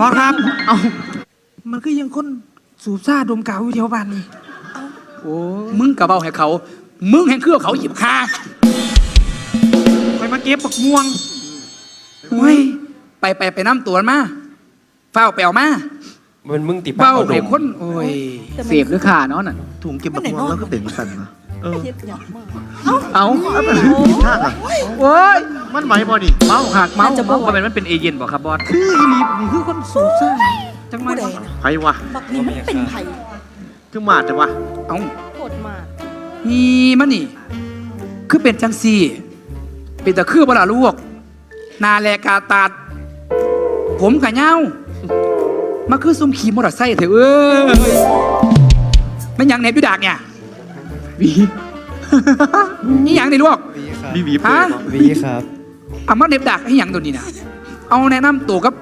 บอสครับ เอามันก็ยังคนสูบซ่าดมกาวอยู่แถวบ้านนี่โอ้มึงกระเบาให้เขา มึงแห่งเครือเขาหยิบคาไปมาเก็บปักม่วงเฮ้ยไปไปไปน้ำตัวมาเฝ้าแปลวมามันมึงติดเฝ้าให้คนโอ้ยเสียบหรือขาเนาะน่ะถุงเก็บบักม่วงแล้วก็เป็นสันนะเออ เอาท่าอะโอ้ย มันไหวบ่ดิเมาหักเมาเมาก็เป็นมันเป็นเอเย่นบอกครับบอสคืออีหลีนี่คือคนสูบซ่าจังไรผู้ใดนะไผวะบักนี่มันเป็นไผ่คือมาแต่วะเอาโคตรมากนี่มันนี่ คือเป็นจังซี่ เป็นตะคือบ่ล่ะลูกหนาแลกาตาด ผมกะเหย้ามาคือซุ่มขี่มอเตอร์ไซค์เถอะเอ้ยมันหยังเหน็บอยู่ดากเนี่ยวี นี่หยังนี่ลูก บีบีฮะ วีครับเอามาเหน็บดากให้หยังตัวนี้นะเอาแนะนำตัวกับ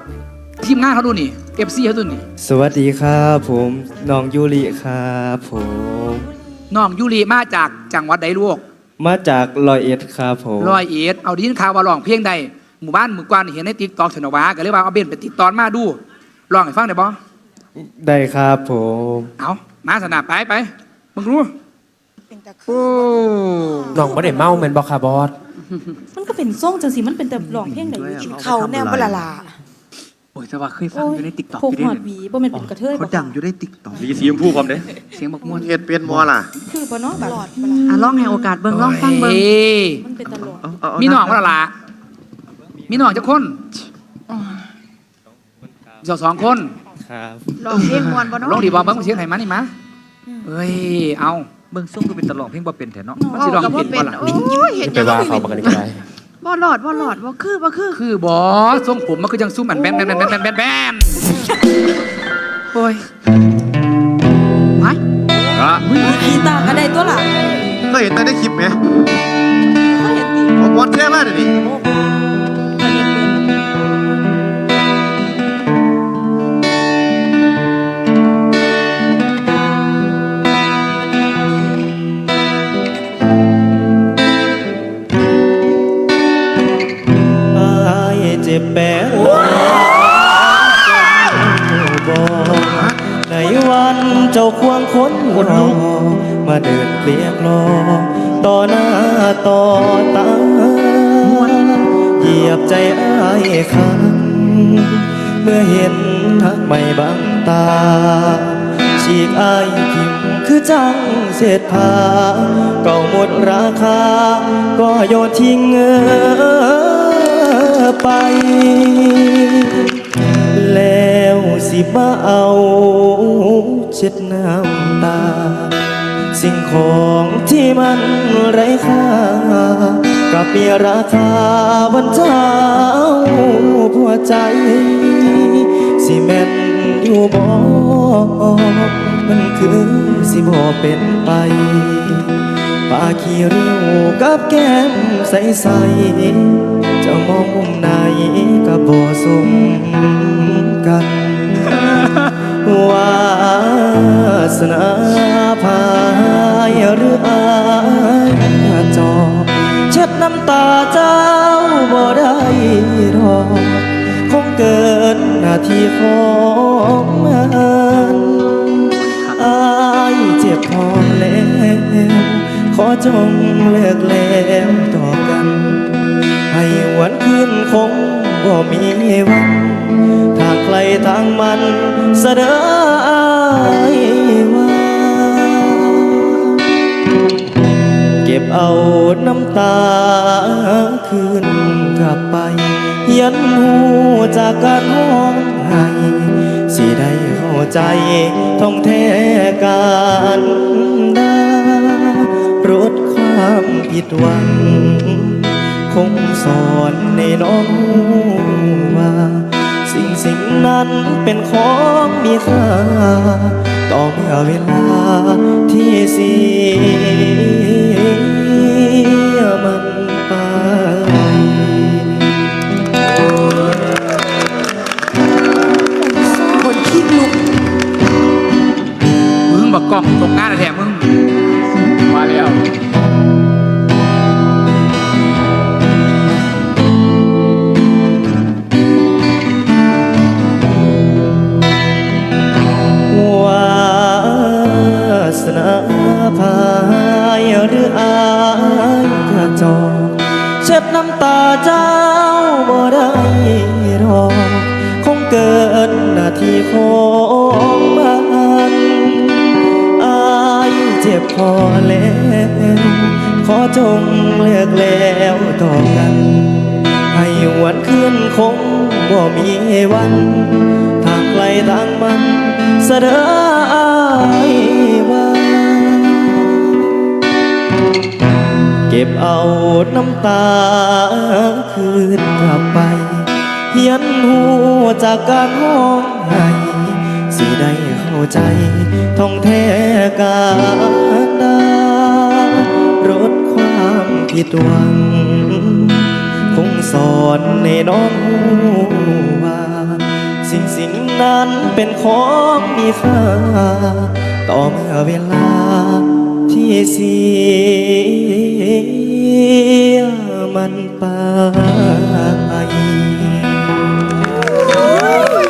ทีมงานเขาดูนี่เอฟซีเขาดูนี่สวัสดีครับผมน้องยูริครับผม น้องยูรีมาจากจังหวัดใดลูกมาจากลอยเอ็ดครับผมร้อยเอ็ดเอาดินข่าวว่าร้องเพลงใดหมู่บ้านหมู่กวานเห็นในติ๊กต็อกสนอกว่าก็เลยว่าเอาเบนไปติดตอนมาดูร้องให้ฟังได้บ่ได้ครับผมเอามาสนาไปไปมึงรู้เป็นตะคืโอ้อน้องไม่ได้เมาเหมือนบอคาบอส มันก็เป็นซ่องจังสิมันเป็นแต่ร้องเพลงได้อยู่กินเขาวแนวบลาลาโอ้ยแต่ว่าเคยฟังโอ้อยยู่ในติ๊กต็อกพกอยู่หด้อวยดหวีบ่แม่นเป็นกระเทยเขาบ่ดังอยู่ได้ติ๊กต็อกมีสีชมพูพร้อมเด้เสียงบักม่วนเฮ็ดเป็นมอล่ะคือบ่เนาะตแบบลอดบลาอะลองให้โอกาสเบิ่งลองฟังเบิ่งเอ้ยมันเป็นตลอดเอาเอาเอามีน้องว่าละละมีน้องจะคนเจ้าสองคนครับลองเพลงมวนบ่เนาะร้องดีบอลเบิ้งเสียงไหนมานี่มาเอ้ยเอา เบิ่งส่งก็เป็นตลกเพลงบ่เป็นแท้เนาะมันสิร้องเป็นบ่ล่ะโอ้ยเห็นไปว่าเขาปกติก็ได้บ่หลอดบ่หลอดบ่คือบ่คือคือบอทรงผมมันคือจังซุ่มอันแบนแบนแบนแบนแบนแบนแบนโอ้ยไว้กีตาร์ก็ได้ตัวล่ะเคยเห็นแต่ในคลิปไหมถ้าเห็นติเอาบอลแช่มาเดี๋ยว งคนรอมาเดินเรียกรอต่อหน้าต่อตาเหยียบใจอายครั้งเมื่อเห็นทักไม่บังตา ฉีกอายทิมคือจังเศษผ้าเก่าหมดราคา ก็โยนทิ้งเงอไป แล้วสิมาเอา เช็ดน้ำตา สิ่งของที่มันไร้ค่ากลับมีราคาบนเจ้าหัวใจ สิแม่นอยู่บ่มันคือสิบ่เป็นไปปาขี้ริ้วกับแก้มใสๆจะมองมุมไหนก็บ่สมกัน สนาพายหรืออายจอเช็ดน้ำตาเจ้าบ่ได้รอคงเกินหน้าที่ของมันอายเจ็บพอแล้วขอจงเลิกแล้วต่อกัน ให้วันคืนคงบ่มีวันทางใครทางมันเสนออาย ว่า เก็บเอาน้ำตาคืนกลับไป ยันหูจากการห้องไห้สิได้เข้าใจท่องแท้การดารดความผิดหวัง คงสอนในน้องว่า สิ่งนั้นเป็นของมีค่าต่อเมื่อเวลาที่เสีย นาพายหรืออายกระจอกเช็ดน้ำตาเจ้าบ่ได้รอคงเกินนาทีของมันอายเจ็บพอแล้วขอจงเลิกแล้วต่อกัน ให้วันขึ้นคงบ่มีวันทางไกลทางมันเสด็จ ก็บเอาน้ำตาคืนกลับไปเฮียนหูจากการห้องไห้สิได้เข้าใจท่องแท้การดารดความผิดหวัง คงสอนในน้องว่า สิ่งสิ่งนั้นเป็นของมีค่าต่อเมื่อเวลา เสียมันไป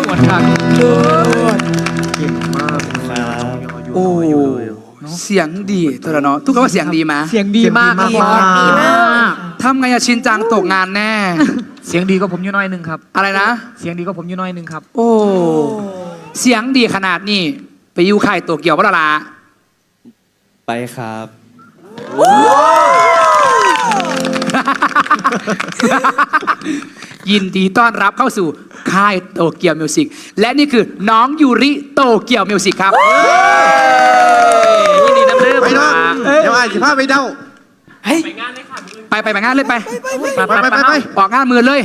มวนคักเก่งมากครับโอ้เสียงดีตัวละเนาะทุกคนว่าเสียงดีไหมเสียงดีมากเสียงดีมากดีมากทำไงอะชินจังตกงานแน่ เสียงดีก็ผมอยู่น้อยหนึงครับ อะไรนะ เสียงดีก็ผมอยู่น้อยหนึงครับ โอ้ เสียงดีขนาดนี้ไปอยู่ค่ายโตเกียวปะล่ะ ไปครับ ยินดีต้อนรับเข้าสู่ค่ายโตเกียวมิวสิกและนี่คือน้องยูริโตเกียวมิวสิกครับยินดีนำเด้อไปเนาะเดี๋ยวอ่านสิพาไปเด้าไปไปไปงานเลยไปไปไปไปไปไปไปไปออกงานมือเลย